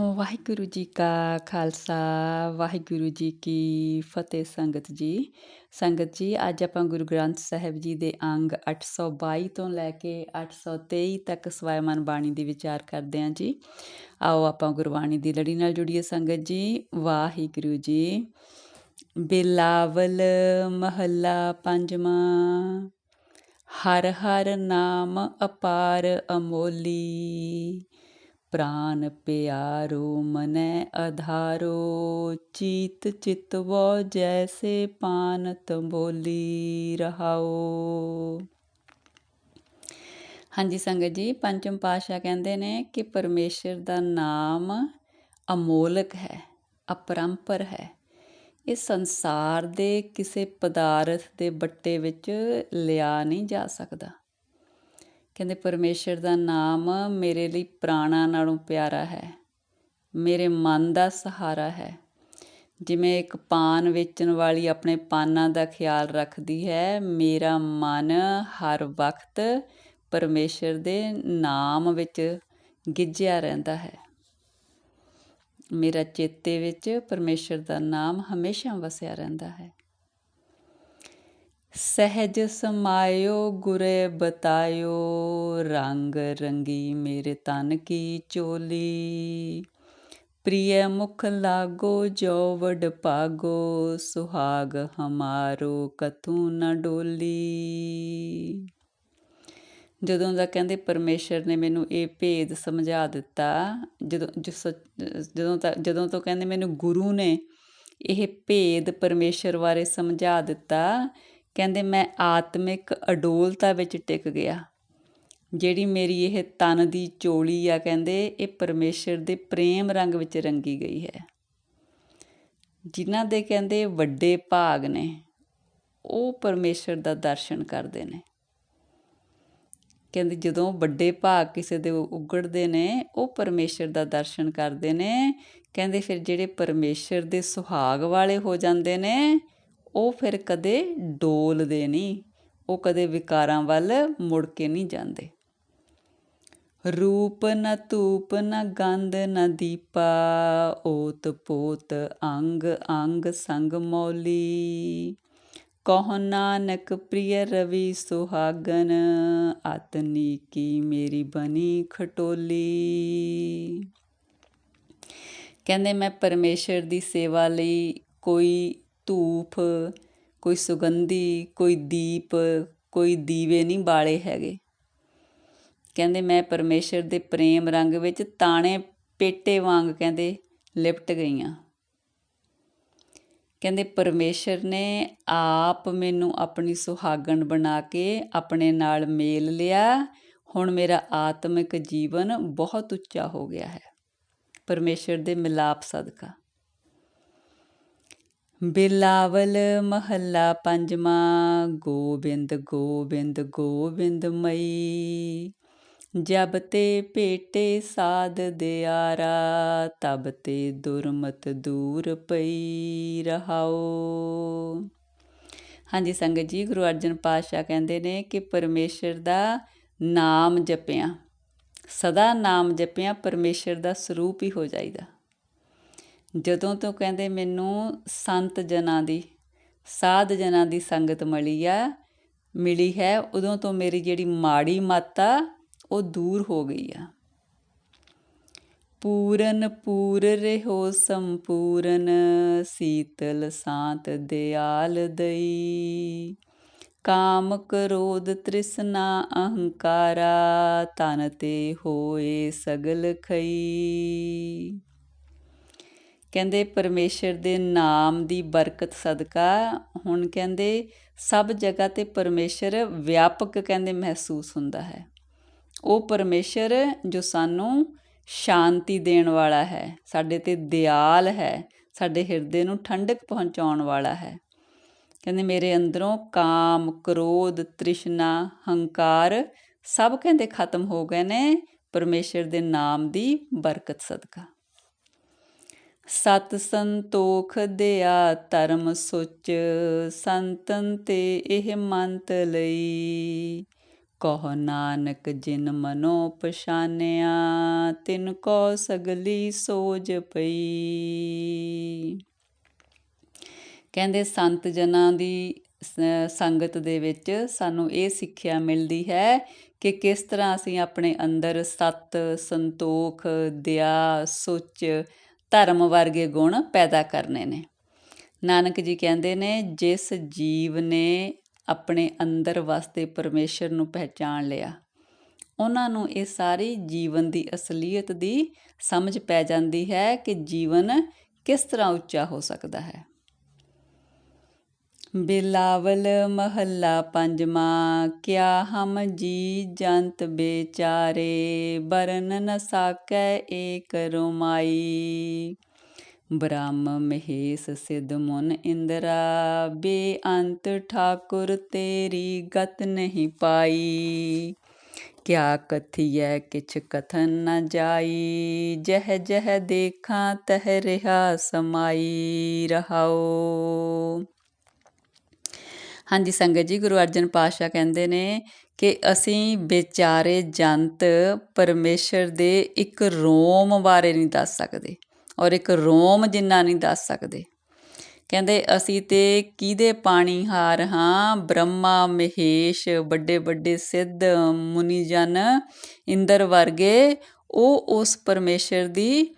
ਵਾਹਿਗੁਰੂ ਜੀ ਕਾ ਖਾਲਸਾ, ਵਾਹਿਗੁਰੂ ਜੀ ਕੀ ਫਤਿਹ ਸੰਗਤ ਜੀ। ਸੰਗਤ ਜੀ, ਅੱਜ ਆਪਾਂ ਗੁਰੂ ਗ੍ਰੰਥ ਸਾਹਿਬ ਜੀ ਦੇ ਅੰਗ 822 ਤੋਂ ਲੈ ਕੇ 823 ਤੱਕ ਸਵੈਮਨ ਬਾਣੀ ਦੀ ਵਿਚਾਰ ਕਰਦੇ ਹਾਂ ਜੀ। ਆਓ ਆਪਾਂ ਗੁਰਬਾਣੀ ਦੀ ਲੜੀ ਨਾਲ ਜੁੜੀਏ ਸੰਗਤ ਜੀ। ਵਾਹਿਗੁਰੂ ਜੀ, ਬਿਲਾਵਲ ਮਹੱਲਾ ਪੰਜਵਾਂ, ਹਰ ਹਰ ਨਾਮ ਅਪਾਰ ਅਮੋਲੀ। ਪ੍ਰਾਨ ਪਿਆਰੋ ਮਨੈ ਅਧਾਰੋ, ਚੀਤ ਚਿਤਵੋ ਜੈਸੇ ਪਾਨ ਤੰਬੋਲੀ ਰਹਾਓ। ਹਾਂਜੀ ਸੰਗਤ ਜੀ, ਪੰਚਮ ਪਾਸ਼ਾ ਕਹਿੰਦੇ ਨੇ ਕਿ ਪਰਮੇਸ਼ਰ ਦਾ ਨਾਮ ਅਮੋਲਕ ਹੈ, ਅਪਰੰਪਰ ਹੈ। ਇਹ ਸੰਸਾਰ ਦੇ ਕਿਸੇ ਪਦਾਰਥ ਦੇ ਬੱਟੇ ਵਿੱਚ ਲਿਆ ਨਹੀਂ ਜਾ ਸਕਦਾ। ਕਹਿੰਦੇ ਪਰਮੇਸ਼ਰ ਦਾ ਨਾਮ ਮੇਰੇ ਲਈ ਪ੍ਰਾਣਾ ਨਾਲੋਂ ਪਿਆਰਾ ਹੈ। ਮੇਰੇ ਮਨ ਦਾ ਸਹਾਰਾ ਹੈ। ਜਿਵੇਂ ਇੱਕ ਪਾਨ ਵੇਚਣ ਵਾਲੀ ਆਪਣੇ ਪਾਨਾਂ ਦਾ ਖਿਆਲ ਰੱਖਦੀ ਹੈ, ਮੇਰਾ ਮਨ ਹਰ ਵਕਤ ਪਰਮੇਸ਼ਰ ਦੇ ਨਾਮ ਵਿੱਚ ਗਿੱਜਿਆ ਰਹਿੰਦਾ ਹੈ। ਮੇਰਾ ਚੇਤੇ ਵਿੱਚ ਪਰਮੇਸ਼ਰ ਦਾ ਨਾਮ ਹਮੇਸ਼ਾ ਵਸਿਆ ਰਹਿੰਦਾ ਹੈ। ਸਹਿਜ ਸਮਾਇਓ ਗੁਰੇ ਬਤਾਇਓ, ਰੰਗ ਰੰਗੀ ਮੇਰੇ ਤਨ ਕੀ ਚੋਲੀ। ਪ੍ਰਿਯ ਮੁਖ ਲਾਗੋ ਜੋ ਵਡ ਪਾਗੋ ਸੁਹਾਗ ਹਮਾਰੋ ਕਤੂ ਨ ਡੋਲੀ। ਜਦੋਂ ਦਾ ਕਹਿੰਦੇ ਪਰਮੇਸ਼ਰ ਨੇ ਮੈਨੂੰ ਇਹ ਭੇਦ ਸਮਝਾ ਦਿੱਤਾ, ਜਦੋਂ ਜਦੋਂ ਤੱਕ ਜਦੋਂ ਤੋਂ ਕਹਿੰਦੇ ਮੈਨੂੰ ਗੁਰੂ ਨੇ ਇਹ ਭੇਦ ਪਰਮੇਸ਼ਰ ਬਾਰੇ ਸਮਝਾ ਦਿੱਤਾ ਕਹਿੰਦੇ ਮੈਂ ਆਤਮਿਕ ਅਡੋਲਤਾ ਵਿੱਚ ਟਿਕ ਗਿਆ। ਜਿਹੜੀ ਮੇਰੀ ਇਹ ਤਨ ਦੀ ਚੋਲੀ ਆ ਕਹਿੰਦੇ, ਇਹ ਪਰਮੇਸ਼ਰ ਦੇ ਪ੍ਰੇਮ ਰੰਗ ਵਿੱਚ ਰੰਗੀ ਗਈ ਹੈ। ਜਿਨ੍ਹਾਂ ਦੇ ਕਹਿੰਦੇ ਵੱਡੇ ਭਾਗ ਨੇ, ਉਹ ਪਰਮੇਸ਼ਰ ਦਾ ਦਰਸ਼ਨ ਕਰਦੇ ਨੇ। ਕਹਿੰਦੇ ਜਦੋਂ ਵੱਡੇ ਭਾਗ ਕਿਸੇ ਦੇ ਉਗੜਦੇ ਨੇ, ਉਹ ਪਰਮੇਸ਼ਰ ਦਾ ਦਰਸ਼ਨ ਕਰਦੇ ਨੇ। ਕਹਿੰਦੇ ਫਿਰ ਜਿਹੜੇ ਪਰਮੇਸ਼ਰ ਦੇ ਸੁਹਾਗ ਵਾਲੇ ਹੋ ਜਾਂਦੇ ਨੇ ਉਹ ਫਿਰ ਕਦੇ ਡੋਲਦੇ ਨਹੀਂ, ਉਹ ਕਦੇ ਵਿਕਾਰਾਂ ਵੱਲ ਮੁੜ ਕੇ ਨਹੀਂ ਜਾਂਦੇ। ਰੂਪ ਨ ਧੂਪ ਨ ਗੰਧ ਨ ਦੀਪਾ, ਓਤ ਪੋਤ ਅੰਗ ਅੰਗ ਸੰਗ ਮੌਲੀ। ਕਹ ਨਾਨਕ ਪ੍ਰਿਯ ਰਵੀ ਸੁਹਾਗਨ, ਆਤਨੀ ਕੀ ਮੇਰੀ ਬਣੀ ਖਟੋਲੀ। ਕਹਿੰਦੇ ਮੈਂ ਪਰਮੇਸ਼ਰ ਦੀ ਸੇਵਾ ਲਈ ਕੋਈ ਧੂਫ ਕੋਈ ਸੁਗੰਧੀ, ਕੋਈ ਦੀਪ, ਕੋਈ ਦੀਵੇ ਨਹੀਂ ਬਾਲੇ ਹੈਗੇ। ਕਹਿੰਦੇ ਮੈਂ ਪਰਮੇਸ਼ਰ ਦੇ ਪ੍ਰੇਮ ਰੰਗ ਵਿੱਚ ਤਾਣੇ ਪੇਟੇ ਵਾਂਗ ਕਹਿੰਦੇ ਲਿਪਟ ਗਈਆਂ। ਕਹਿੰਦੇ ਪਰਮੇਸ਼ਰ ਨੇ ਆਪ ਮੈਨੂੰ ਆਪਣੀ ਸੁਹਾਗਣ ਬਣਾ ਕੇ ਆਪਣੇ ਨਾਲ ਮੇਲ ਲਿਆ। ਹੁਣ ਮੇਰਾ ਆਤਮਿਕ ਜੀਵਨ ਬਹੁਤ ਉੱਚਾ ਹੋ ਗਿਆ ਹੈ। ਪਰਮੇਸ਼ਰ ਦੇ ਮਿਲਾਪ ਸਦਕਾ। ਬਿਲਾਵਲ ਮਹੱਲਾ ਪੰਜਵਾਂ, ਗੋਬਿੰਦ ਗੋਬਿੰਦ ਗੋਬਿੰਦ ਮਈ। ਜਬ ਤੇ ਭੇਟੇ ਸਾਧ ਦਿਆਰਾ, ਤਬ ਤੇ ਦੁਰਮਤ ਦੂਰ ਪਈ ਰਹਾਓ। ਹਾਂਜੀ, ਸੰਗਤ ਜੀ, ਗੁਰੂ ਅਰਜਨ ਪਾਤਸ਼ਾਹ ਕਹਿੰਦੇ ਨੇ ਕਿ ਪਰਮੇਸ਼ਰ ਦਾ ਨਾਮ ਜਪਿਆ। ਸਦਾ ਨਾਮ ਜਪਿਆ, ਪਰਮੇਸ਼ਰ ਦਾ ਸਰੂਪ ਹੀ ਹੋ ਜਾਈਦਾ। ਜਦੋਂ ਤੋਂ ਕਹਿੰਦੇ ਮੈਨੂੰ ਸੰਤ ਜਨਾਂ ਦੀ, ਸਾਧ ਜਨਾਂ ਦੀ ਸੰਗਤ ਮਿਲੀ ਆ, ਮਿਲੀ ਹੈ, ਉਦੋਂ ਤੋਂ ਮੇਰੀ ਜਿਹੜੀ ਮਾੜੀ ਮਾਤਾ ਉਹ ਦੂਰ ਹੋ ਗਈ ਆ। ਪੂਰਨ, ਪੂਰ ਰਹੋ ਸੰਪੂਰਨ, ਸੀਤਲ ਸਾਤ ਦਿਆਲ ਦਈ। ਕਾਮ ਕਰੋਧ ਤ੍ਰਿਸ਼ਨਾ ਅਹੰਕਾਰਾ, ਤਨ ਤੇ ਹੋਏ ਸਗਲ ਖਈ। ਕਹਿੰਦੇ ਪਰਮੇਸ਼ਰ ਦੇ ਨਾਮ ਦੀ ਬਰਕਤ ਸਦਕਾ। ਹੁਣ ਕਹਿੰਦੇ ਸਭ ਜਗ੍ਹਾ ਤੇ ਪਰਮੇਸ਼ਰ ਵਿਆਪਕ ਕਹਿੰਦੇ ਮਹਿਸੂਸ ਹੁੰਦਾ ਹੈ। ਉਹ ਪਰਮੇਸ਼ਰ ਜੋ ਸਾਨੂੰ ਸ਼ਾਂਤੀ ਦੇਣ ਵਾਲਾ ਹੈ, ਸਾਡੇ ਤੇ ਦਿਆਲ ਹੈ, ਸਾਡੇ ਹਿਰਦੇ ਨੂੰ ਠੰਡਕ ਪਹੁੰਚਾਉਣ ਵਾਲਾ ਹੈ। ਕਹਿੰਦੇ ਮੇਰੇ ਅੰਦਰੋਂ ਕਾਮ, ਕ੍ਰੋਧ, ਤ੍ਰਿਸ਼ਨਾ, ਹੰਕਾਰ ਸਭ ਕਹਿੰਦੇ ਖਤਮ ਹੋ ਗਏ ਨੇ। ਪਰਮੇਸ਼ਰ ਦੇ ਨਾਮ ਦੀ ਬਰਕਤ ਸਦਕਾ। ਸਤ ਸੰਤੋਖ ਦਿਆ ਧਰਮ ਸੁਚ, ਸੰਤਨ ਤੇ ਇਹ ਮੰਤ ਲਈ। ਕਹ ਨਾਨਕ ਜਿਨ ਮਨੋ ਪਛਾਨਿਆ, ਤਿਨ ਕੋ ਸਗਲੀ ਸੋਜ ਪਈ। ਕਹਿੰਦੇ ਸੰਤ ਜਨਾਂ ਦੀ ਸੰਗਤ ਦੇ ਵਿੱਚ ਸਾਨੂੰ ਇਹ ਸਿੱਖਿਆ ਮਿਲਦੀ ਹੈ ਕਿ ਕਿਸ ਤਰ੍ਹਾਂ ਅਸੀਂ ਆਪਣੇ ਅੰਦਰ ਸਤ ਸੰਤੋਖ, ਦਿਆ, ਸੁੱਚ ਧਰਮ ਵਰਗੇ ਗੁਣ ਪੈਦਾ ਕਰਨੇ ਨੇ। ਨਾਨਕ ਜੀ ਕਹਿੰਦੇ ਨੇ, ਜਿਸ ਜੀਵ ਨੇ ਆਪਣੇ ਅੰਦਰ ਵਸਦੇ ਪਰਮੇਸ਼ਰ ਨੂੰ ਪਹਿਚਾਣ ਲਿਆ, ਉਹਨਾਂ ਨੂੰ ਇਹ ਸਾਰੀ ਜੀਵਨ ਦੀ ਅਸਲੀਅਤ ਦੀ ਸਮਝ ਪੈ ਜਾਂਦੀ ਹੈ ਕਿ ਜੀਵਨ ਕਿਸ ਤਰ੍ਹਾਂ ਉੱਚਾ ਹੋ ਸਕਦਾ ਹੈ। ਬਿਲਾਵਲ ਮਹੱਲਾ ਪੰਜਵਾਂ, ਕਿਆ ਹਮ ਜੀ ਜੰਤ ਬੇਚਾਰੇ, ਬਰਨ ਨ ਸਾਕੈ ਏਕ ਰੋਮਾਈ। ਬ੍ਰਹਮ ਮਹੇਸ਼ ਸਿਧ ਮੁਨ ਇੰਦਰਾ, ਬੇਅੰਤ ਠਾਕੁਰ ਤੇਰੀ ਗਤ ਨਹੀਂ ਪਾਈ। ਕਿਆ ਕਥੀਐ ਕਿਛ ਕਥਨ ਨ ਜਾਈ, ਜਹ ਜਹ ਦੇਖਾਂ ਤਹ ਰਿਹਾ ਸਮਾਈ। ਰਹਾਓ। ਹਾਂਜੀ, ਸੰਗਤ ਜੀ, ਗੁਰੂ ਅਰਜਨ ਪਾਤਸ਼ਾਹ ਕਹਿੰਦੇ ਨੇ ਕਿ ਅਸੀਂ ਵਿਚਾਰੇ ਜੰਤ ਪਰਮੇਸ਼ਰ ਦੇ ਇੱਕ ਰੋਮ ਬਾਰੇ ਨਹੀਂ ਦੱਸ ਸਕਦੇ ਔਰ ਇੱਕ ਰੋਮ ਜਿੰਨਾ ਨਹੀਂ ਦੱਸ ਸਕਦੇ। ਕਹਿੰਦੇ, ਅਸੀਂ ਤੇ ਕਿਹਦੇ ਪਾਣੀ ਹਾਰ ਹਾਂ? ਬ੍ਰਹਮਾ, ਮਹੇਸ਼, ਵੱਡੇ ਵੱਡੇ ਸਿੱਧ ਮੁਨੀ ਜਨ, ਇੰਦਰ ਵਰਗੇ, ਉਹ ਉਸ ਪਰਮੇਸ਼ਰ ਦੀ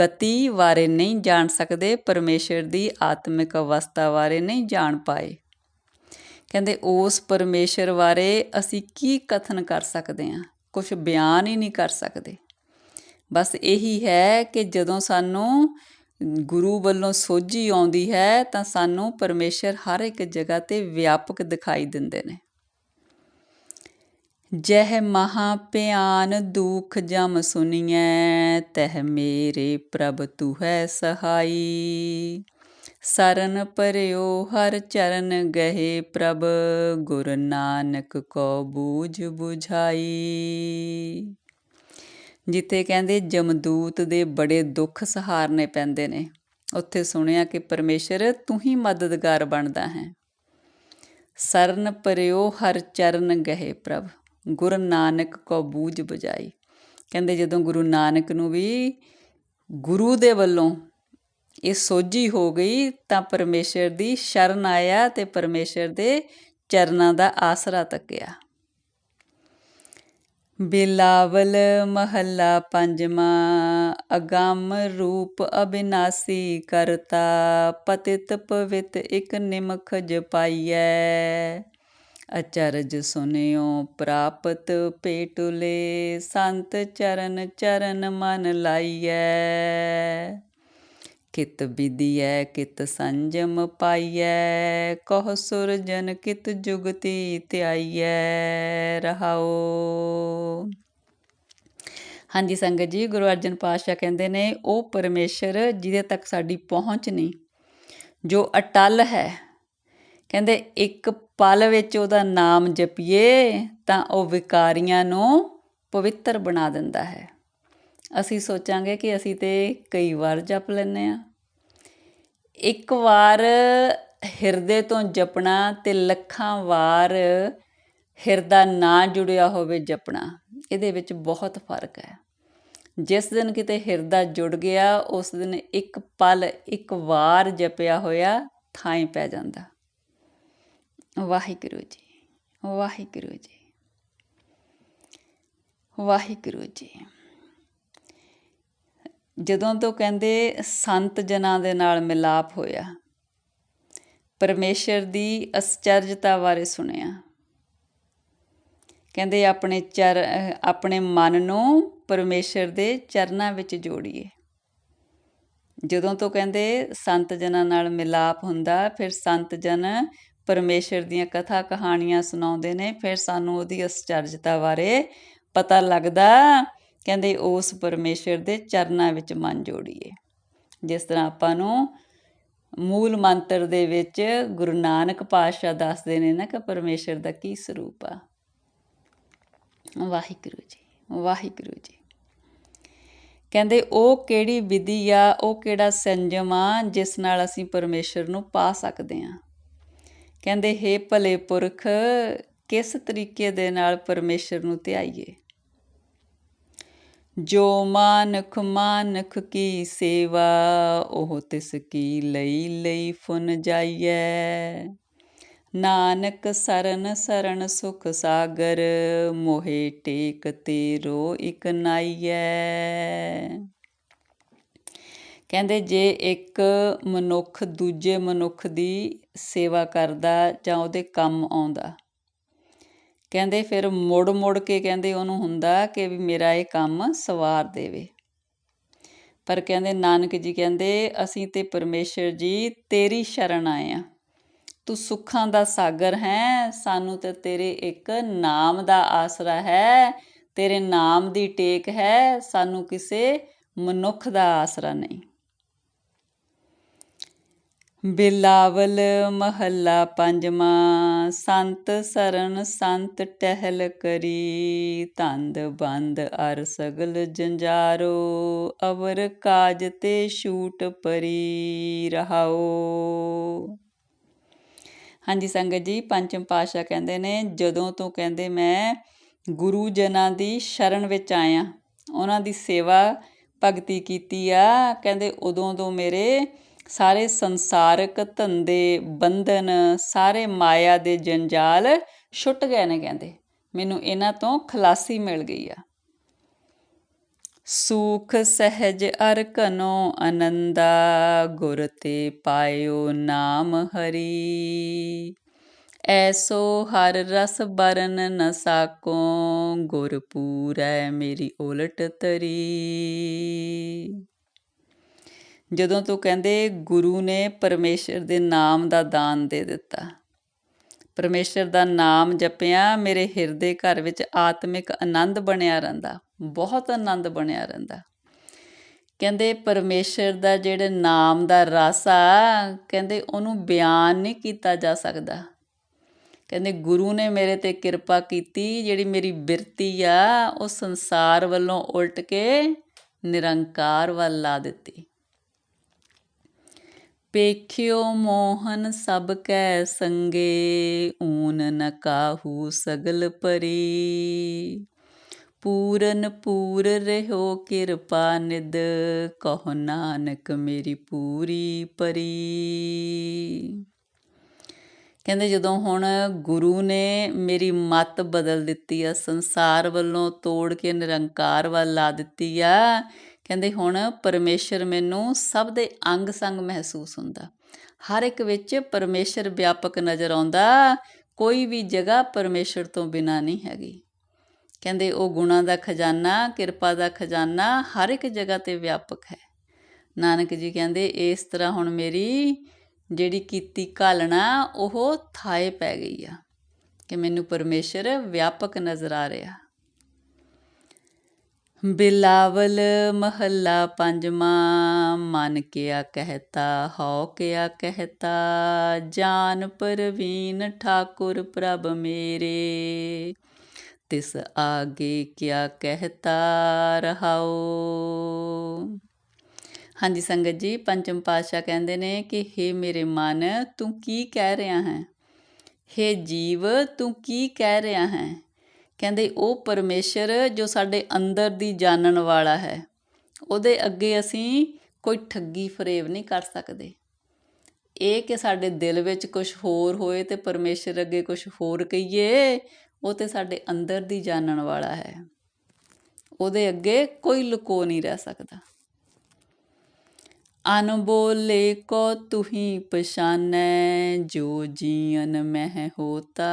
ਗਤੀ ਬਾਰੇ ਨਹੀਂ ਜਾਣ ਸਕਦੇ, ਪਰਮੇਸ਼ਰ ਦੀ ਆਤਮਿਕ ਅਵਸਥਾ ਬਾਰੇ ਨਹੀਂ ਜਾਣ ਪਾਏ। ਕਹਿੰਦੇ ਉਸ ਪਰਮੇਸ਼ਰ ਬਾਰੇ ਅਸੀਂ ਕੀ ਕਥਨ ਕਰ ਸਕਦੇ ਹਾਂ? ਕੁਝ ਬਿਆਨ ਹੀ ਨਹੀਂ ਕਰ ਸਕਦੇ। ਬਸ ਇਹੀ ਹੈ ਕਿ ਜਦੋਂ ਸਾਨੂੰ ਗੁਰੂ ਵੱਲੋਂ ਸੋਝੀ ਆਉਂਦੀ ਹੈ, ਤਾਂ ਸਾਨੂੰ ਪਰਮੇਸ਼ਰ ਹਰ ਇੱਕ ਜਗ੍ਹਾ ਤੇ ਵਿਆਪਕ ਦਿਖਾਈ ਦਿੰਦੇ ਨੇ। ਜਹ ਮਹਾ ਪਿਆਨ ਦੁਖ ਜਮ ਸੁਨੀਐ, ਤਹ ਮੇਰੇ ਪ੍ਰਭ ਤੂ ਹੈ ਸਹਾਈ। ਸਰਨ ਪਰਿਓ ਹਰ ਚਰਨ ਗਹੇ ਪ੍ਰਭ, ਗੁਰ ਨਾਨਕ ਕੋ ਬੂਝ 부ਝਾਈ ਜਿੱਥੇ ਕਹਿੰਦੇ ਜਮਦੂਤ ਦੇ ਬੜੇ ਦੁੱਖ ਸਹਾਰਨੇ ਪੈਂਦੇ ਨੇ, ਉੱਥੇ ਸੁਣਿਆ ਕਿ ਪਰਮੇਸ਼ਰ ਤੂੰ ਹੀ ਮਦਦਗਾਰ ਬਣਦਾ ਹੈ। ਸਰਨ ਪਰਿਓ ਹਰ ਚਰਨ ਗਹੇ ਪ੍ਰਭ, ਗੁਰ ਨਾਨਕ ਕੋ ਬੂਝ ਬੁਝਾਈ। ਕਹਿੰਦੇ ਜਦੋਂ ਗੁਰੂ ਨਾਨਕ ਨੂੰ ਵੀ ਗੁਰੂ ਦੇ ਵੱਲੋਂ ਇਹ ਸੋਝੀ ਹੋ ਗਈ, ਤਾਂ ਪਰਮੇਸ਼ਰ ਦੀ ਸ਼ਰਨ ਆਇਆ ਤੇ ਪਰਮੇਸ਼ਰ ਦੇ ਚਰਨਾਂ ਦਾ ਆਸਰਾ ਤੱਕਿਆ। ਬਿਲਾਵਲ ਮਹੱਲਾ ਪੰਜਵਾਂ, ਅਗੰਮ ਰੂਪ ਅਬਿਨਾਸੀ ਕਰਤਾ, ਪਤਿਤ ਪਵਿੱਤ ਇਕ ਨਿਮਖ ਜਪਾਈਐ। ਅਚਰਜ ਸੁਨਿਓ ਪ੍ਰਾਪਤ ਪੇਟੁਲੇ, ਸੰਤ ਚਰਨ ਚਰਨ ਮਨ ਲਾਈਐ। ਕਿਤ ਵਿਦੀਐ ਕਿਤ ਸੰਜਮ ਪਾਈਐ, ਕਹ ਸੁਰਜਨ ਕਿਤ ਜੁਗਤੀ ਧਿਆਈਐ ਰਹਾਓ ਹਾਂਜੀ, ਸੰਗਤ ਜੀ, ਗੁਰੂ ਅਰਜਨ ਪਾਤਸ਼ਾਹ ਕਹਿੰਦੇ ਨੇ, ਉਹ ਪਰਮੇਸ਼ਰ ਜਿਹਦੇ ਤੱਕ ਸਾਡੀ ਪਹੁੰਚ ਨਹੀਂ, ਜੋ ਅਟਲ ਹੈ। ਕਹਿੰਦੇ, ਇੱਕ ਪਲ ਵਿੱਚ ਉਹਦਾ ਨਾਮ ਜਪੀਏ, ਤਾਂ ਉਹ ਵਿਕਾਰੀਆਂ ਨੂੰ ਪਵਿੱਤਰ ਬਣਾ ਦਿੰਦਾ ਹੈ। ਅਸੀਂ ਸੋਚਾਂਗੇ ਕਿ ਅਸੀਂ ਤੇ ਕਈ ਵਾਰ ਜਪ ਲੈਂਦੇ ਹਾਂ। ਇੱਕ ਵਾਰ ਹਿਰਦੇ ਤੋਂ ਜਪਣਾ ਤੇ ਲੱਖਾਂ ਵਾਰ ਹਿਰਦਾ ਨਾ ਜੁੜਿਆ ਹੋਵੇ ਜਪਣਾ, ਇਹਦੇ ਵਿੱਚ ਬਹੁਤ ਫ਼ਰਕ ਹੈ। ਜਿਸ ਦਿਨ ਕਿਤੇ ਹਿਰਦਾ ਜੁੜ ਗਿਆ, ਉਸ ਦਿਨ ਇੱਕ ਪਲ, ਇੱਕ ਵਾਰ ਜਪਿਆ ਹੋਇਆ ਥਾਂ ਪੈ ਜਾਂਦਾ। ਵਾਹਿਗੁਰੂ ਜੀ ਵਾਹਿਗੁਰੂ ਜੀ ਵਾਹਿਗੁਰੂ ਜੀ। ਜਦੋਂ ਤੋਂ ਕਹਿੰਦੇ ਸੰਤ ਜਨਾਂ ਦੇ ਨਾਲ ਮਿਲਾਪ ਹੋਇਆ, ਪਰਮੇਸ਼ਰ ਦੀ ਅਸਚਰਜਤਾ ਬਾਰੇ ਸੁਣਿਆ। ਕਹਿੰਦੇ ਆਪਣੇ ਚਰ, ਆਪਣੇ ਮਨ ਨੂੰ ਪਰਮੇਸ਼ਰ ਦੇ ਚਰਨਾਂ ਵਿੱਚ ਜੋੜੀਏ। ਜਦੋਂ ਤੋਂ ਕਹਿੰਦੇ ਸੰਤ ਜਨਾਂ ਨਾਲ ਮਿਲਾਪ ਹੁੰਦਾ, ਫਿਰ ਸੰਤ ਜਨ ਪਰਮੇਸ਼ਰ ਦੀਆਂ ਕਥਾ ਕਹਾਣੀਆਂ ਸੁਣਾਉਂਦੇ ਨੇ, ਫਿਰ ਸਾਨੂੰ ਉਹਦੀ ਅਸਚਰਜਤਾ ਬਾਰੇ ਪਤਾ ਲੱਗਦਾ ਕਹਿੰਦੇ ਉਸ ਪਰਮੇਸ਼ਰ ਦੇ ਚਰਨਾਂ ਵਿੱਚ ਮਨ ਜੋੜੀਏ। ਜਿਸ ਤਰ੍ਹਾਂ ਆਪਾਂ ਨੂੰ ਮੂਲ ਮੰਤਰ ਦੇ ਵਿੱਚ ਗੁਰੂ ਨਾਨਕ ਪਾਤਸ਼ਾਹ ਦੱਸਦੇ ਨੇ ਨਾ ਕਿ ਪਰਮੇਸ਼ਰ ਦਾ ਕੀ ਸਰੂਪ ਆ। ਵਾਹਿਗੁਰੂ ਜੀ ਵਾਹਿਗੁਰੂ ਜੀ। ਕਹਿੰਦੇ ਉਹ ਕਿਹੜੀ ਵਿਧੀ ਆ, ਉਹ ਕਿਹੜਾ ਸੰਜਮ ਆ ਜਿਸ ਨਾਲ ਅਸੀਂ ਪਰਮੇਸ਼ਰ ਨੂੰ ਪਾ ਸਕਦੇ ਆ ਕਹਿੰਦੇ हे ਭਲੇ ਪੁਰਖ, ਕਿਸ ਤਰੀਕੇ ਦੇ ਨਾਲ ਪਰਮੇਸ਼ਰ ਨੂੰ ਧਿਆਈਏ? ਜੋ ਮਾਨਖ ਮਾਨਖ ਕੀ ਸੇਵਾ, ਉਹ ਤਿਸ ਕੀ ਲਈ ਲਈ ਫੁਨ ਜਾਈਐ। ਨਾਨਕ ਸਰਨ ਸਰਨ ਸੁਖ ਸਾਗਰ, ਮੋਹੇ ਟੇਕ ਤੇ ਰੋ ਇਕ ਨਾਈਐ। ਕਹਿੰਦੇ ਜੇ ਇੱਕ ਮਨੁੱਖ ਦੂਜੇ ਮਨੁੱਖ ਦੀ ਸੇਵਾ ਕਰਦਾ ਜਾਂ ਉਹਦੇ ਕੰਮ ਆਉਂਦਾ ਕਹਿੰਦੇ ਫਿਰ ਮੁੜ ਮੁੜ ਕੇ ਕਹਿੰਦੇ ਉਹਨੂੰ ਹੁੰਦਾ ਕਿ ਵੀ ਮੇਰਾ ਇਹ ਕੰਮ ਸਵਾਰ ਦੇਵੇ। ਪਰ ਕਹਿੰਦੇ ਨਾਨਕ ਜੀ ਕਹਿੰਦੇ, ਅਸੀਂ ਤੇ ਪਰਮੇਸ਼ਰ ਜੀ ਤੇਰੀ ਸ਼ਰਨ ਆਏ ਆ। ਤੂੰ ਸੁੱਖਾਂ ਦਾ ਸਾਗਰ ਹੈ, ਸਾਨੂੰ ਤੇ ਤੇਰੇ ਇੱਕ ਨਾਮ ਦਾ ਆਸਰਾ ਹੈ। ਤੇਰੇ ਨਾਮ ਦੀ ਟੇਕ ਹੈ, ਸਾਨੂੰ ਕਿਸੇ ਮਨੁੱਖ ਦਾ ਆਸਰਾ ਨਹੀਂ। ਬਿਲਾਵਲ ਮਹੱਲਾ ਪੰਜਵਾਂ, ਸੰਤ ਸਰਨ ਸੰਤ ਟਹਿਲ ਕਰੀ, ਤੰਦ ਬੰਦ ਅਰ ਸਗਲ ਜੰਜਾਰੋ, ਅਵਰ ਕਾਜ ਤੇ ਛੂਟ ਪਰੀ ਰਹਾਓ। ਹਾਂਜੀ ਸੰਗਤ ਜੀ, ਪੰਚਮ ਪਾਸ਼ਾ ਕਹਿੰਦੇ ਨੇ, ਜਦੋਂ ਤੋਂ ਕਹਿੰਦੇ ਮੈਂ ਗੁਰੂ ਜਨਾਂ ਦੀ ਸ਼ਰਨ ਵਿੱਚ ਆਇਆ, ਉਹਨਾਂ ਦੀ ਸੇਵਾ ਭਗਤੀ ਕੀਤੀ ਆ, ਕਹਿੰਦੇ ਉਦੋਂ ਤੋਂ ਮੇਰੇ ਸਾਰੇ ਸੰਸਾਰਕ ਧੰਦੇ, ਬੰਧਨ, ਸਾਰੇ ਮਾਇਆ ਦੇ ਜੰਜਾਲ ਛੁੱਟ ਗਏ ਨੇ ਕਹਿੰਦੇ। ਮੈਨੂੰ ਇਹਨਾਂ ਤੋਂ ਖਲਾਸੀ ਮਿਲ ਗਈ ਆ। ਸੁਖ ਸਹਿਜ ਅਰ ਕਨੋ ਆਨੰਦਾ, ਗੁਰ ਤੇ ਪਾਇਓ ਨਾਮ ਹਰੀ। ਐਸੋ ਹਰ ਰਸ ਬਰਨ ਨ ਸਾਕੋ, ਗੁਰ ਪੂਰੈ ਮੇਰੀ ਉਲਟ ਤਰੀ। ਜਦੋਂ ਤੂੰ ਕਹਿੰਦੇ ਗੁਰੂ ਨੇ ਪਰਮੇਸ਼ਰ ਦੇ ਨਾਮ ਦਾ ਦਾਨ ਦੇ ਦਿੱਤਾ। ਪਰਮੇਸ਼ਰ ਦਾ ਨਾਮ ਜਪਿਆ, ਮੇਰੇ ਹਿਰਦੇ ਘਰ ਵਿੱਚ ਆਤਮਿਕ ਆਨੰਦ ਬਣਿਆ ਰਹਿੰਦਾ, ਬਹੁਤ ਆਨੰਦ ਬਣਿਆ ਰਹਿੰਦਾ। ਕਹਿੰਦੇ ਪਰਮੇਸ਼ਰ ਦਾ ਜਿਹੜੇ ਨਾਮ ਦਾ ਰਸ ਆ, ਕਹਿੰਦੇ ਉਹਨੂੰ ਬਿਆਨ ਨਹੀਂ ਕੀਤਾ ਜਾ ਸਕਦਾ। ਕਹਿੰਦੇ ਗੁਰੂ ਨੇ ਮੇਰੇ ਤੇ ਕਿਰਪਾ ਕੀਤੀ, ਜਿਹੜੀ ਮੇਰੀ ਬਿਰਤੀ ਆ, ਉਹ ਸੰਸਾਰ ਵੱਲੋਂ ਉਲਟ ਕੇ ਨਿਰੰਕਾਰ ਵੱਲ ਲਾ ਦਿੱਤੀ। ਪੇਖਿਓ ਮੋਹਨ ਸਭ ਕੈ ਸੰਗੇ, ਊਨ ਨ ਕਾਹੂ ਸਗਲ ਪਰੀ। ਪੂਰਨ ਪੂਰ ਰਹਿਓ ਕਿਰਪਾ ਨਿਦ ਕਹੋ ਨਾਨਕ ਮੇਰੀ ਪੂਰੀ ਪਰੀ। ਕਹਿੰਦੇ ਜਦੋਂ ਹੁਣ ਗੁਰੂ ਨੇ ਮੇਰੀ ਮਤ ਬਦਲ ਦਿੱਤੀ ਆ, ਸੰਸਾਰ ਵੱਲੋਂ ਤੋੜ ਕੇ ਨਿਰੰਕਾਰ ਵੱਲ ਲਾ ਦਿੱਤੀ ਆ ਕਹਿੰਦੇ ਹੁਣ ਪਰਮੇਸ਼ਰ ਮੈਨੂੰ ਸਭ ਦੇ ਅੰਗ ਸੰਗ ਮਹਿਸੂਸ ਹੁੰਦਾ। ਹਰ ਇੱਕ ਵਿੱਚ ਪਰਮੇਸ਼ਰ ਵਿਆਪਕ ਨਜ਼ਰ ਆਉਂਦਾ, ਕੋਈ ਵੀ ਜਗ੍ਹਾ ਪਰਮੇਸ਼ਰ ਤੋਂ ਬਿਨਾ ਨਹੀਂ ਹੈਗੀ। ਕਹਿੰਦੇ ਉਹ ਗੁਣਾ ਦਾ ਖਜ਼ਾਨਾ, ਕਿਰਪਾ ਦਾ ਖਜ਼ਾਨਾ ਹਰ ਇੱਕ ਜਗ੍ਹਾ ਤੇ ਵਿਆਪਕ ਹੈ। ਨਾਨਕ ਜੀ ਕਹਿੰਦੇ ਇਸ ਤਰ੍ਹਾਂ ਹੁਣ ਮੇਰੀ ਜਿਹੜੀ ਕੀਤੀ ਘਾਲਣਾ, ਉਹ ਥਾਏ ਪੈ ਗਈ ਆ ਕਿ ਮੈਨੂੰ ਪਰਮੇਸ਼ਰ ਵਿਆਪਕ ਨਜ਼ਰ ਆ ਰਿਹਾ। ਬਿਲਾਵਲ ਮਹੱਲਾ ਪੰਜਵਾਂ, ਮਨ ਕਿਆ ਕਹਤਾ, ਹਉ ਕਿਆ ਕਹਤਾ, ਜਾਨ ਪਰਵੀਨ ਠਾਕੁਰ ਪ੍ਰਭ ਮੇਰੇ। ਤਿਸ ਆਗੇ ਕਿਆ ਕਹਤਾ ਰਹਾਓ ਹਾਂਜੀ ਸੰਗਤ ਜੀ, ਪੰਚਮ ਪਾਤਸ਼ਾਹ ਕਹਿੰਦੇ ਨੇ ਕਿ हे ਮੇਰੇ ਮਨ, ਤੂੰ ਕੀ ਕਹਿ ਰਿਹਾ ਹੈ? हे ਜੀਵ, ਤੂੰ ਕੀ ਕਹਿ ਰਿਹਾ ਹੈ? ਕਹਿੰਦੇ ਉਹ ਪਰਮੇਸ਼ਰ ਜੋ ਸਾਡੇ ਅੰਦਰ ਦੀ ਜਾਣਨ ਵਾਲਾ ਹੈ। ਉਹਦੇ ਅੱਗੇ ਅਸੀਂ ਕੋਈ ਠੱਗੀ ਫਰੇਬ ਨਹੀਂ ਕਰ ਸਕਦੇ। ਇਹ ਕਿ ਸਾਡੇ ਦਿਲ ਵਿੱਚ ਕੁਝ ਹੋਰ ਹੋਏ ਤੇ ਪਰਮੇਸ਼ਰ ਅੱਗੇ ਕੁਝ ਹੋਰ ਕਹੀਏ, ਉਹ ਤੇ ਸਾਡੇ ਅੰਦਰ ਦੀ ਜਾਣਨ ਵਾਲਾ ਹੈ। ਉਹਦੇ ਅੱਗੇ ਕੋਈ ਲੁਕੋ ਨਹੀਂ ਰਹਿ ਸਕਦਾ। ਅਨਬੋਲੇ ਕੋ ਤੁਹੀ ਪਛਾਨੈ, ਜੋ ਜੀਵਨ ਮਹਿ ਹੋਤਾ।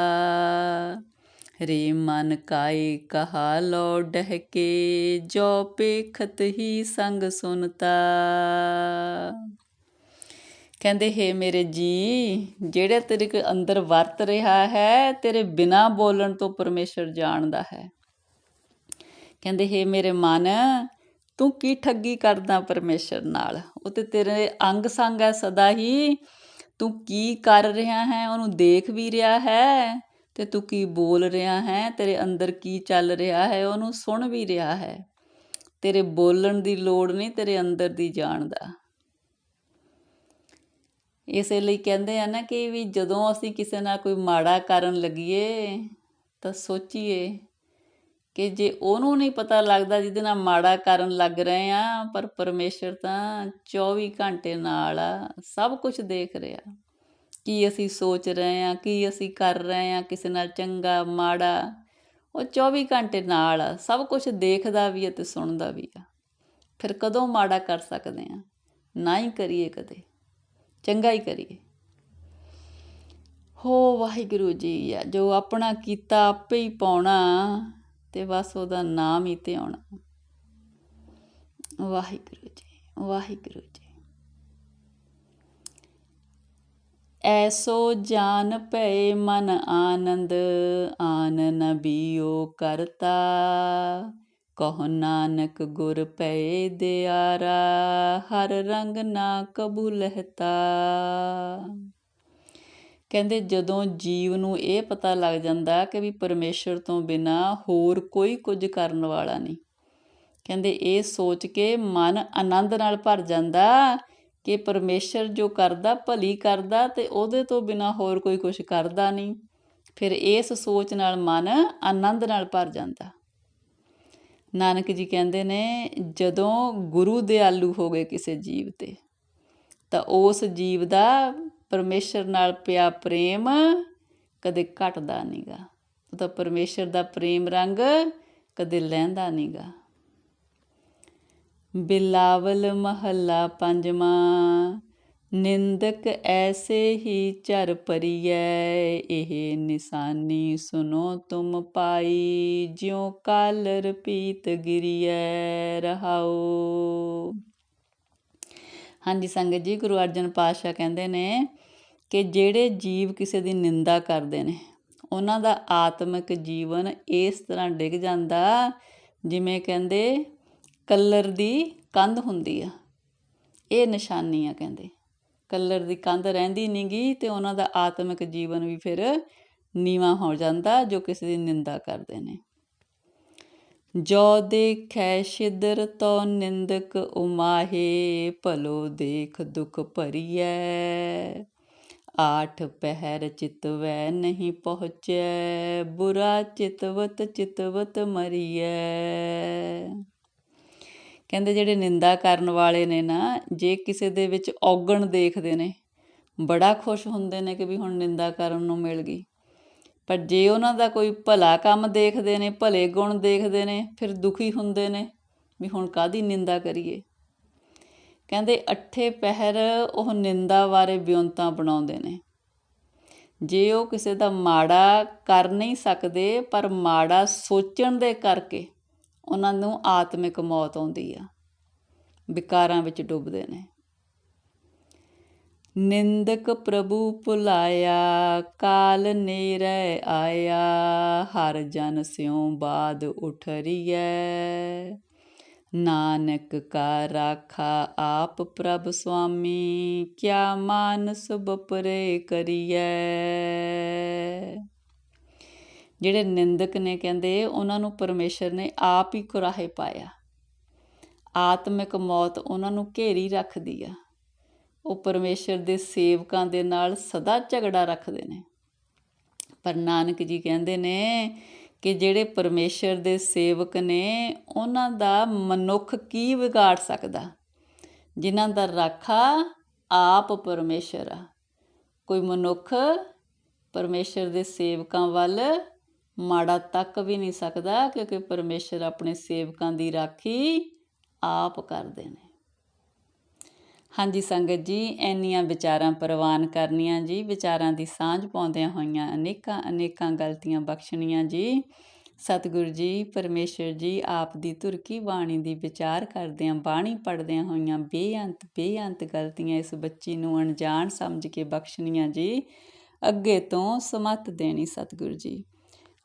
ਰੇ ਮਨ ਕਾਏ ਕਹਾ ਲੋ ਡਹਕੇ, ਜੋ ਪੇਖਤ ਹੀ ਸੰਗ ਸੁਨਤਾ। ਕਹਿੰਦੇ, ਹੈ ਮੇਰੇ ਜੀ, ਜਿਹੜੇ ਤੇਰੇ ਕੋ ਅੰਦਰ ਵਰਤ ਰਿਹਾ ਹੈ, ਤੇਰੇ ਬਿਨਾ ਬੋਲਣ ਤੋਂ ਪਰਮੇਸ਼ਰ ਜਾਣਦਾ ਹੈ। ਕਹਿੰਦੇ, ਹੈ ਮੇਰੇ ਮਨ, ਤੂੰ ਕੀ ਠੱਗੀ ਕਰਦਾ ਪਰਮੇਸ਼ਰ ਨਾਲ? ਉਹ ਤੇ ਤੇਰੇ ਅੰਗ ਸੰਗ ਹੈ ਸਦਾ ਹੀ। ਤੂੰ ਕੀ ਕਰ ਰਿਹਾ ਹੈ? ਉਹਨੂੰ ਦੇਖ ਵੀ ਰਿਹਾ ਹੈ। ਅਤੇ ਤੂੰ ਕੀ ਬੋਲ ਰਿਹਾ ਹੈ? ਤੇਰੇ ਅੰਦਰ ਕੀ ਚੱਲ ਰਿਹਾ ਹੈ? ਉਹਨੂੰ ਸੁਣ ਵੀ ਰਿਹਾ ਹੈ। ਤੇਰੇ ਬੋਲਣ ਦੀ ਲੋੜ ਨਹੀਂ, ਤੇਰੇ ਅੰਦਰ ਦੀ ਜਾਣਦਾ ਇਸੇ ਲਈ ਕਹਿੰਦੇ ਆ ਨਾ ਕਿ ਵੀ ਜਦੋਂ ਅਸੀਂ ਕਿਸੇ ਨਾਲ ਕੋਈ ਮਾੜਾ ਕਰਨ ਲੱਗੀਏ, ਤਾਂ ਸੋਚੀਏ ਕਿ ਜੇ ਉਹਨੂੰ ਨਹੀਂ ਪਤਾ ਲੱਗਦਾ ਜਿਹਦੇ ਨਾਲ ਮਾੜਾ ਕਰਨ ਲੱਗ ਰਹੇ ਆ, ਪਰ ਪਰਮੇਸ਼ਰ ਤਾਂ 24 ਘੰਟੇ ਨਾਲ ਆ, ਸਭ ਕੁਝ ਦੇਖ ਰਿਹਾ। ਕੀ ਅਸੀਂ ਸੋਚ ਰਹੇ ਹਾਂ, ਕੀ ਅਸੀਂ ਕਰ ਰਹੇ ਹਾਂ, ਕਿਸੇ ਨਾਲ ਚੰਗਾ, ਮਾੜਾ, ਉਹ 24 ਘੰਟੇ ਨਾਲ ਆ, ਸਭ ਕੁਝ ਦੇਖਦਾ ਵੀ ਹੈ ਤੇ ਸੁਣਦਾ ਵੀ ਆ। ਫਿਰ ਕਦੋਂ ਮਾੜਾ ਕਰ ਸਕਦੇ ਆ ਨਾ ਹੀ ਕਰੀਏ ਕਦੇ, ਚੰਗਾ ਹੀ ਕਰੀਏ। ਹੋ ਵਾਹਿਗੁਰੂ ਜੀ, ਆ ਜੋ ਆਪਣਾ ਕੀਤਾ ਆਪੇ ਹੀ ਪਾਉਣਾ, ਤੇ ਬਸ ਉਹਦਾ ਨਾਮ ਹੀ ਤੇ ਆਉਣਾ। ਵਾਹਿਗੁਰੂ ਜੀ ਵਾਹਿਗੁਰੂ ਜੀ। ਐਸੋ ਜਾਨ ਭਏ ਮਨ ਆਨੰਦ, ਆਨ ਆਨਨ ਬੀਓ ਕਰਤਾ। ਕਹੋ ਨਾਨਕ ਗੁਰ ਪਏ ਦਿਆਰਾ, ਹਰ ਰੰਗ ਨਾ ਕਬੂਲਹਿਤਾ ਕਹਿੰਦੇ ਜਦੋਂ ਜੀਵ ਨੂੰ ਇਹ ਪਤਾ ਲੱਗ ਜਾਂਦਾ ਕਿ ਵੀ ਪਰਮੇਸ਼ਰ ਤੋਂ ਬਿਨਾ ਹੋਰ ਕੋਈ ਕੁਝ ਕਰਨ ਵਾਲਾ ਨਹੀਂ। ਕਹਿੰਦੇ ਇਹ ਸੋਚ ਕੇ ਮਨ ਆਨੰਦ ਨਾਲ ਭਰ ਜਾਂਦਾ ਕਿ ਪਰਮੇਸ਼ਰ ਜੋ ਕਰਦਾ, ਭਲੀ ਕਰਦਾ ਤੇ ਉਹਦੇ ਤੋਂ ਬਿਨਾ ਹੋਰ ਕੋਈ ਕੁਝ ਕਰਦਾ ਨਹੀਂ। ਫਿਰ ਇਸ ਸੋਚ ਨਾਲ ਮਨ ਆਨੰਦ ਨਾਲ ਭਰ ਜਾਂਦਾ। ਨਾਨਕ ਜੀ ਕਹਿੰਦੇ ਨੇ, ਜਦੋਂ ਗੁਰੂ ਦਿਆਲੂ ਹੋ ਗਏ ਕਿਸੇ ਜੀਵ ਤੇ, ਤਾਂ ਉਸ ਜੀਵ ਦਾ ਪਰਮੇਸ਼ਰ ਨਾਲ ਪਿਆ ਪ੍ਰੇਮ ਕਦੇ ਘਟਦਾ ਨਹੀਂਗਾ ਉਹ ਤਾਂ ਪਰਮੇਸ਼ਰ ਦਾ ਪ੍ਰੇਮ ਰੰਗ ਕਦੇ ਲੈਂਦਾ ਨਹੀਂਗਾ ਬਿਲਾਵਲ ਮਹੱਲਾ ਪੰਜਵਾਂ, ਨਿੰਦਕ ਐਸੇ ਹੀ ਚਰ ਪਰੀਐ ਇਹ ਨਿਸ਼ਾਨੀ ਸੁਨੋ ਤੁਮ ਪਾਈ, ਜਿਉ ਕਾਲਰ ਪੀਤ ਗਿਰੀਐ ਰਹਾਓ ਹਾਂਜੀ ਸੰਗਤ ਜੀ, ਗੁਰੂ ਅਰਜਨ ਪਾਤਸ਼ਾਹ ਕਹਿੰਦੇ ਨੇ ਕਿ ਜਿਹੜੇ ਜੀਵ ਕਿਸੇ ਦੀ ਨਿੰਦਾ ਕਰਦੇ ਨੇ, ਉਹਨਾਂ ਦਾ ਆਤਮਿਕ ਜੀਵਨ ਇਸ ਤਰ੍ਹਾਂ ਡਿੱਗ ਜਾਂਦਾ ਜਿਵੇਂ ਕਹਿੰਦੇ ਕੱਲਰ ਦੀ ਕੰਧ ਹੁੰਦੀ ਆ। ਇਹ ਨਿਸ਼ਾਨੀ ਆ ਕਹਿੰਦੇ। ਕੱਲਰ ਦੀ ਕੰਧ ਰਹਿੰਦੀ ਨਹੀਂਗੀ ਤੇ ਉਹਨਾਂ ਦਾ ਆਤਮਿਕ ਜੀਵਨ ਵੀ ਫਿਰ ਨੀਵਾ ਹੋ ਜਾਂਦਾ ਜੋ ਕਿਸੇ ਦੀ ਨਿੰਦਾ ਕਰਦੇ ਨੇ। ਜੋ ਦੇਖੈ ਸ਼ਿਦਰ ਤੋ ਨਿੰਦਕ ਉਮਾਹੇ, ਭਲੋ ਦੇਖ ਦੁਖ ਭਰੀਐ। ਆਠ ਪਹਿਰ ਚਿਤਵੈ ਨਹੀਂ ਪਹੁੰਚੈ, ਬੁਰਾ ਚਿਤਵਤ ਚਿਤਵਤ ਮਰੀਐ। ਕਹਿੰਦੇ ਜਿਹੜੇ ਨਿੰਦਾ ਕਰਨ ਵਾਲੇ ਨੇ ਨਾ, ਜੇ ਕਿਸੇ ਦੇ ਵਿੱਚ ਔਗਣ ਦੇਖਦੇ ਨੇ, ਬੜਾ ਖੁਸ਼ ਹੁੰਦੇ ਨੇ ਕਿ ਵੀ ਹੁਣ ਨਿੰਦਾ ਕਰਨ ਨੂੰ ਮਿਲ ਗਈ। ਪਰ ਜੇ ਉਹਨਾਂ ਦਾ ਕੋਈ ਭਲਾ ਕੰਮ ਦੇਖਦੇ ਨੇ, ਭਲੇ ਗੁਣ ਦੇਖਦੇ ਨੇ, ਫਿਰ ਦੁਖੀ ਹੁੰਦੇ ਨੇ, ਵੀ ਹੁਣ ਕਾਦੀ ਨਿੰਦਾ ਕਰੀਏ? ਕਹਿੰਦੇ ਅੱਠੇ ਪਹਿਰ ਉਹ ਨਿੰਦਾ ਬਾਰੇ ਬਿਉਂਤਾਂ ਬਣਾਉਂਦੇ ਨੇ। ਜੇ ਉਹ ਕਿਸੇ ਦਾ ਮਾੜਾ ਕਰ ਨਹੀਂ ਸਕਦੇ, ਪਰ ਮਾੜਾ ਸੋਚਣ ਦੇ ਕਰਕੇ ਉਹਨਾਂ ਨੂੰ ਆਤਮਿਕ ਮੌਤ ਆਉਂਦੀ ਆ। ਵਿਕਾਰਾਂ ਵਿੱਚ ਡੁੱਬਦੇ ਨੇ। ਨਿੰਦਕ ਪ੍ਰਭੂ ਭੁਲਾਇਆ, ਕਾਲ ਨੇਰੇ ਆਇਆ, ਹਰ ਜਨ ਸਿਉ ਬਾਦ ਉਠਰੀਐ। ਨਾਨਕ ਕਾ ਰਾਖਾ ਆਪ ਪ੍ਰਭ ਸੁਆਮੀ, ਕਿਆ ਮਾਨਸ ਬਪਰੇ ਕਰੀਐ। ਜਿਹੜੇ ਨਿੰਦਕ ਨੇ ਕਹਿੰਦੇ, ਉਹਨਾਂ ਨੂੰ ਪਰਮੇਸ਼ਰ ਨੇ ਆਪ ਹੀ ਕੁਰਾਹੇ ਪਾਇਆ। ਆਤਮਿਕ ਮੌਤ ਉਹਨਾਂ ਨੂੰ ਘੇਰੀ ਰੱਖਦੀ ਆ। ਉਹ ਪਰਮੇਸ਼ਰ ਦੇ ਸੇਵਕਾਂ ਦੇ ਨਾਲ ਸਦਾ ਝਗੜਾ ਰੱਖਦੇ ਨੇ। ਪਰ ਨਾਨਕ ਜੀ ਕਹਿੰਦੇ ਨੇ ਕਿ ਜਿਹੜੇ ਪਰਮੇਸ਼ਰ ਦੇ ਸੇਵਕ ਨੇ, ਉਹਨਾਂ ਦਾ ਮਨੁੱਖ ਕੀ ਵਿਗਾੜ ਸਕਦਾ? ਜਿਨ੍ਹਾਂ ਦਾ ਰਾਖਾ ਆਪ ਪਰਮੇਸ਼ਰ ਆ। ਕੋਈ ਮਨੁੱਖ ਪਰਮੇਸ਼ਰ ਦੇ ਸੇਵਕਾਂ ਵੱਲ ਮਾੜਾ ਤੱਕ ਵੀ ਨਹੀਂ ਸਕਦਾ ਕਿਉਂਕਿ ਪਰਮੇਸ਼ਰ ਆਪਣੇ ਸੇਵਕਾਂ ਦੀ ਰਾਖੀ ਆਪ ਕਰਦੇ ਨੇ। ਹਾਂਜੀ ਸੰਗਤ ਜੀ ਐਨੀਆਂ ਵਿਚਾਰਾਂ ਪ੍ਰਵਾਨ ਕਰਨੀਆਂ ਜੀ, ਵਿਚਾਰਾਂ ਦੀ ਸਾਂਝ ਪਾਉਂਦਿਆਂ ਹੋਈਆਂ ਅਨੇਕਾਂ ਅਨੇਕਾਂ ਗਲਤੀਆਂ ਬਖਸ਼ਣੀਆਂ ਜੀ। ਸਤਿਗੁਰੂ ਜੀ, ਪਰਮੇਸ਼ਰ ਜੀ, ਆਪ ਦੀ ਤੁਰਕੀ ਬਾਣੀ ਦੀ ਵਿਚਾਰ ਕਰਦਿਆਂ, ਬਾਣੀ ਪੜਦਿਆਂ ਹੋਈਆਂ ਬੇਅੰਤ ਬੇਅੰਤ ਗਲਤੀਆਂ ਇਸ ਬੱਚੀ ਨੂੰ ਅਣਜਾਣ ਸਮਝ ਕੇ ਬਖਸ਼ਣੀਆਂ ਜੀ। ਅੱਗੇ ਤੋਂ ਸਮਤ ਦੇਣੀ ਸਤਿਗੁਰੂ ਜੀ।